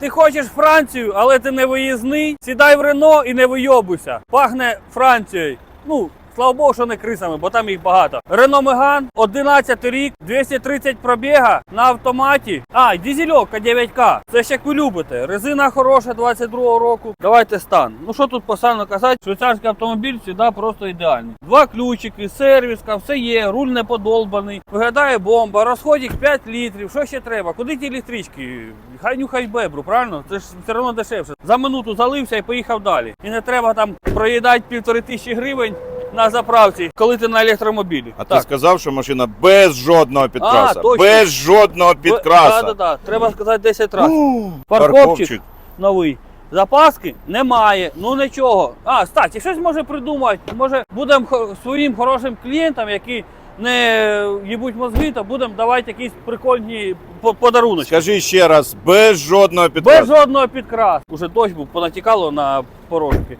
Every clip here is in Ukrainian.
Ти хочеш Францію, але ти не виїзний. Сідай в Рено і не вийобуйся. Пахне Францією. Ну, слава Богу, що не крисами, бо там їх багато. Рено Меган, 11 рік, 230 пробіга на автоматі. А, дізельовка 9К. Це ж як ви любите. Резина хороша 22-го року. Давайте стан. Ну що тут по казати? Швейцарський автомобіль завжди просто ідеальний. Два ключики, сервіска, все є, руль не подолбаний, виглядає бомба, розходик 5 літрів. Що ще треба? Куди ті електрички? Хай нюхай бебру, правильно? Це ж все одно дешевше. За минуту залився і поїхав далі. І не треба там проїдати півтори тисячі гривень на заправці, коли ти на електромобілі. А ти сказав, що машина без жодного підкраса. точно. без жодного підкраса. Так, так, так. Треба сказати 10 разів. Ну, Парковчик новий. Запаски немає, ну нічого. А, кстати, щось може придумати. Може, будемо хо- своїм хорошим клієнтам, які не їбуть мозги, то будемо давати якісь прикольні по- подарунки. Скажи ще раз, без жодного підкрасу. Без жодного підкрасу. Уже дощ був, понатікало на порожки.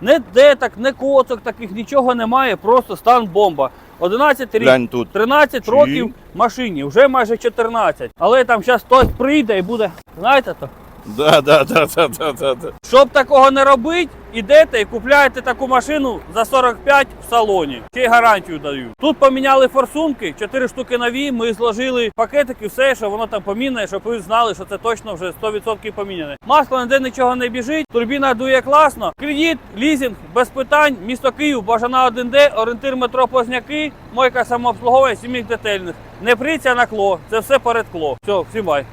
Не деток, не коцок таких, нічого немає, просто стан бомба. 11 рік. Глянь тут. 13 Чи? років машині, вже майже 14. Але там зараз хтось прийде і буде. Знаєте то? Да, да, да, да, да, да, да. Щоб такого не робити, ідете і купляєте таку машину за 45 в салоні. Ще й гарантію дають. Тут поміняли форсунки, 4 штуки нові. Ми зложили пакетики, все, що воно там помінне, щоб ви знали, що це точно вже 100% поміняне. Масло ніде нічого не біжить, турбіна дує класно. Кредит, лізинг, без питань. Місто Київ, бажана 1D, орієнтир метро Позняки, мойка самообслуговування, сім'їх детельних. Не прийця на кло, це все перед кло. Все, всім бай.